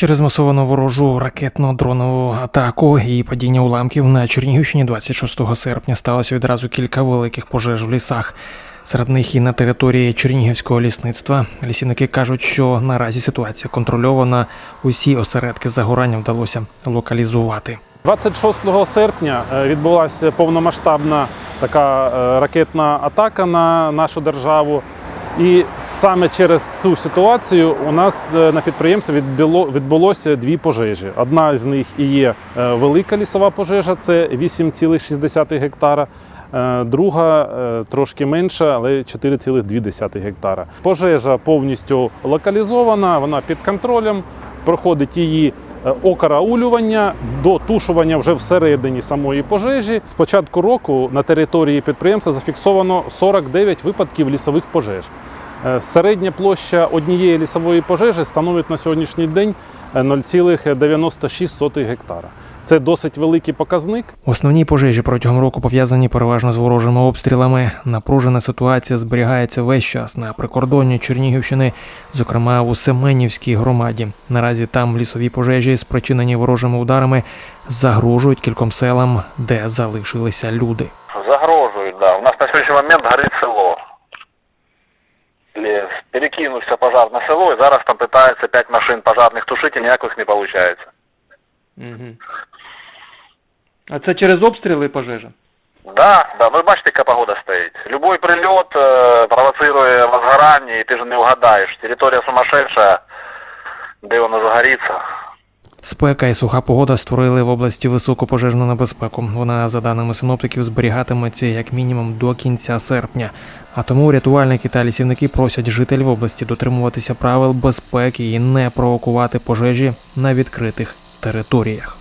Через масовану ворожу ракетно-дронову атаку і падіння уламків на Чернігівщині 26 серпня сталося відразу кілька великих пожеж в лісах. Серед них і на території Чернігівського лісництва. Лісівники кажуть, що наразі ситуація контрольована. Усі осередки загорання вдалося локалізувати. 26 серпня е, відбулася повномасштабна така е, ракетна атака на нашу державу. І саме через цю ситуацію у нас е, на підприємстві відбуло, відбулося дві пожежі. Одна з них і є е, велика лісова пожежа, це 8,6 гектара. Е, Друга трошки менша, але 4,2 гектара. Пожежа повністю локалізована, вона під контролем, проходить її окараулювання до тушування вже всередині самої пожежі. З початку року на території підприємства зафіксовано 49 випадків лісових пожеж. Е, Середня площа однієї лісової пожежі становить на сьогоднішній день е, 0,96 гектара. Це досить великий показник. Основні пожежі протягом року пов'язані переважно з ворожими обстрілами. Напружена ситуація зберігається весь час на прикордонні Чернігівщини, зокрема у Семенівській громаді. Наразі там лісові пожежі, спричинені ворожими ударами, загрожують кільком селам, де залишилися люди. Загрожують, да. У нас на сьогоднішній момент горить село. Лес. Перекинувся пожар на село, і зараз там питаються п'ять машин пожарних тушити, ніяких не виходить. Угу. А це через обстріли пожежа? Да, да, Вы бачите, яка погода стоїть. Любой прильот э, провоцирує возгорання, і ти ж не вгадаєш. Територія сумасшедша, де вона загориться. Спека і суха погода створили в області високу пожежну небезпеку. Вона, за даними синоптиків, зберігатиметься як мінімум до кінця серпня. А тому рятувальники та лісівники просять жителів області дотримуватися правил безпеки і не провокувати пожежі на відкритих територіях.